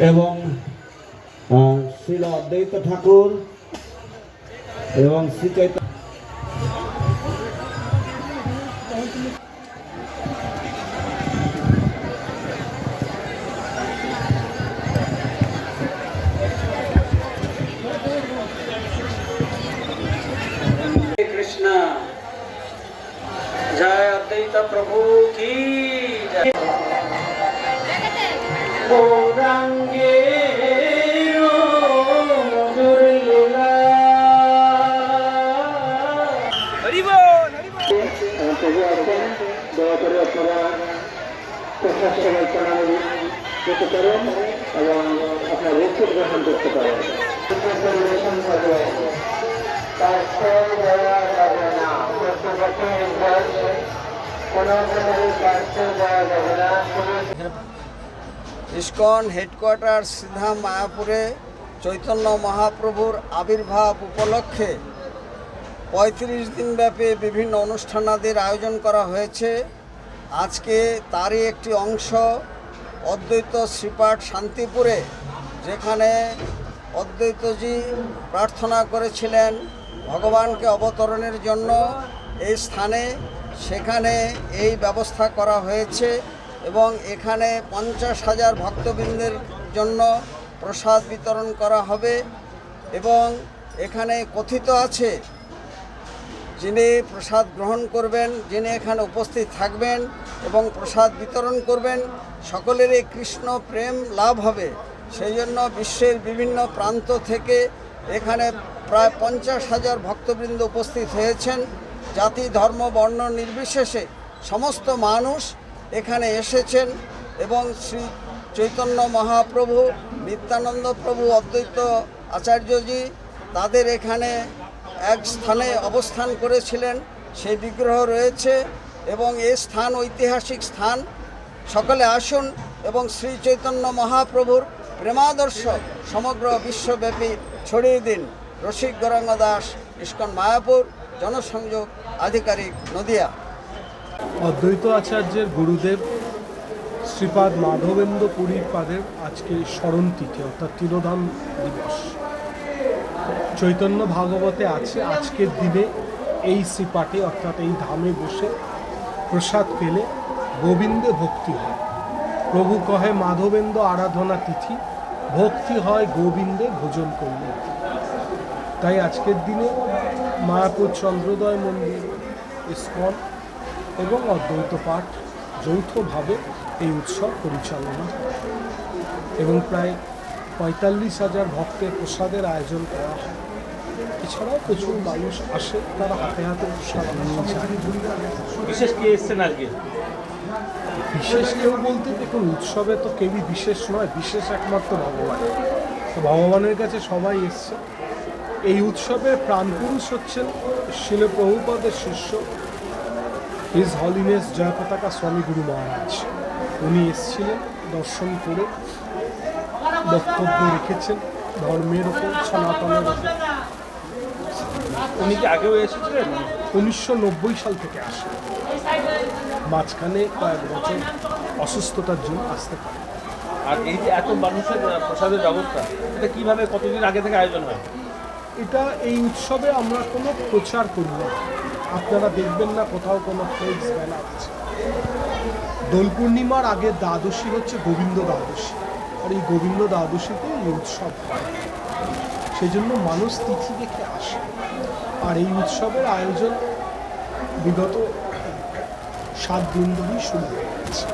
এবং শিল অদ্বৈত ঠাকুর এবং শ্রীচৈত কৃষ্ণ। জয় অদ্বৈত প্রভু কী দয়া করে আপনারা প্রসাদ সবাই প্রণালী যেতে পারেন এবং আপনার রক্ষে গ্রহণ করতে পারেন হবে তার ফল দেওয়া যাবে না কোনো ইস্কন হেডকোয়ার্টার সিধা মায়াপুরে চৈতন্য মহাপ্রভুর আবির্ভাব উপলক্ষে পঁয়ত্রিশ দিনব্যাপী বিভিন্ন অনুষ্ঠানাদির আয়োজন করা হয়েছে। আজকে তারই একটি অংশ অদ্বৈত শ্রীপাঠ শান্তিপুরে, যেখানে অদ্বৈতজি প্রার্থনা করেছিলেন ভগবানকে অবতরণের জন্য। এই স্থানে সেখানে এই ব্যবস্থা করা হয়েছে। এবং এখানে পঞ্চাশ হাজার ভক্তবৃন্দের জন্য প্রসাদ বিতরণ করা হবে এবং এখানে কথিত আছে, যিনি প্রসাদ গ্রহণ করবেন, যিনি এখানে উপস্থিত থাকবেন এবং প্রসাদ বিতরণ করবেন, সকলেরই কৃষ্ণ প্রেম লাভ হবে। সেই জন্য বিশ্বের বিভিন্ন প্রান্ত থেকে এখানে প্রায় পঞ্চাশ হাজার ভক্তবৃন্দ উপস্থিত হয়েছেন। জাতি, ধর্ম, বর্ণ নির্বিশেষে সমস্ত মানুষ এখানে এসেছেন এবং শ্রী চৈতন্য মহাপ্রভু, নিত্যানন্দ প্রভু অদ্বৈত আচার্যজি তাদের এখানে এক স্থানে অবস্থান করেছিলেন। সেই বিগ্রহ রয়েছে এবং এ স্থান ঐতিহাসিক স্থান। সকলে আসুন এবং শ্রী চৈতন্য মহাপ্রভুর প্রেমাদর্শ সমগ্র বিশ্বব্যাপী ছড়িয়ে দিন। রসিক গরঙ্গ দাস, ইস্কন মায়াপুর, জনসংযোগ আধিকারিক নদিয়া। অদ্বৈত আচার্যের গুরুদেব শ্রীপাদ মাধবেন্দ্র পুরীর পাদের আজকে স্মরণ তিথি অর্থাৎ তিরোধান দিবস। চৈতন্য ভাগবতে আছে, আজকের দিনে এই শ্রীপাঠে, অর্থাৎ এই ধামে বসে প্রসাদ পেলে গোবিন্দে ভক্তি হয়। প্রভু কহে, মাধবেন্দ্র আরাধনা তিথি, ভক্তি হয় গোবিন্দে ভোজন করলে তাই আজকের দিনে মায়াপুর চন্দ্রোদয় মন্দির ইস্কন এবং অদ্বৈত পাঠ যৌথভাবে এই উৎসব পরিচালনা হয় এবং প্রায় পঁয়তাল্লিশ হাজার ভক্তের প্রসাদের আয়োজন করা হয়। এছাড়াও প্রচুর মানুষ আসে তারা হাতে হাতে প্রসাদ নিয়ে যায়। বিশেষ কে এসছেন আজকে? বিশেষ কেউ বলতে দেখুন উৎসবে তো কেউই বিশেষ নয় বিশেষ একমাত্র ভগবান। তো ভগবানের কাছে সবাই এসছে। এই উৎসবের প্রাণপুরুষ হচ্ছেন শিল প্রভুপদের শিষ্য। হিজ হলিনেস জয়পতাকা স্বামী গুরু মহারাজ। উনি এসেছিলেন দর্শন করে বক্তব্য রেখেছেন ধর্মের ওপর সনাতনের ওপর উনি কি আগেও এসেছিলেন? উনিশশো নব্বই সাল থেকে আসে মাঝখানে কয়েক বছর অসুস্থতার জন্য আসতে পারে আর এই যে এত মানুষের প্রসাদের ব্যবস্থা এটা কীভাবে কতদিন আগে থেকে আয়োজন হয়? এটা এই উৎসবে আমরা কোনো প্রচার করি না। আপনারা দেখবেন না কোথাও কোনো ফ্লেক্স ব্যানার আছে। দোল পূর্ণিমার আগের দ্বাদশী হচ্ছে গোবিন্দ দ্বাদশী। আর এই গোবিন্দ দ্বাদশীতে এই উৎসব সেই জন্য মানুষ তিথি দেখে আসে। আর এই উৎসবের আয়োজন বিগত সাত দিন ধরেই শুরু হয়ে গেছে।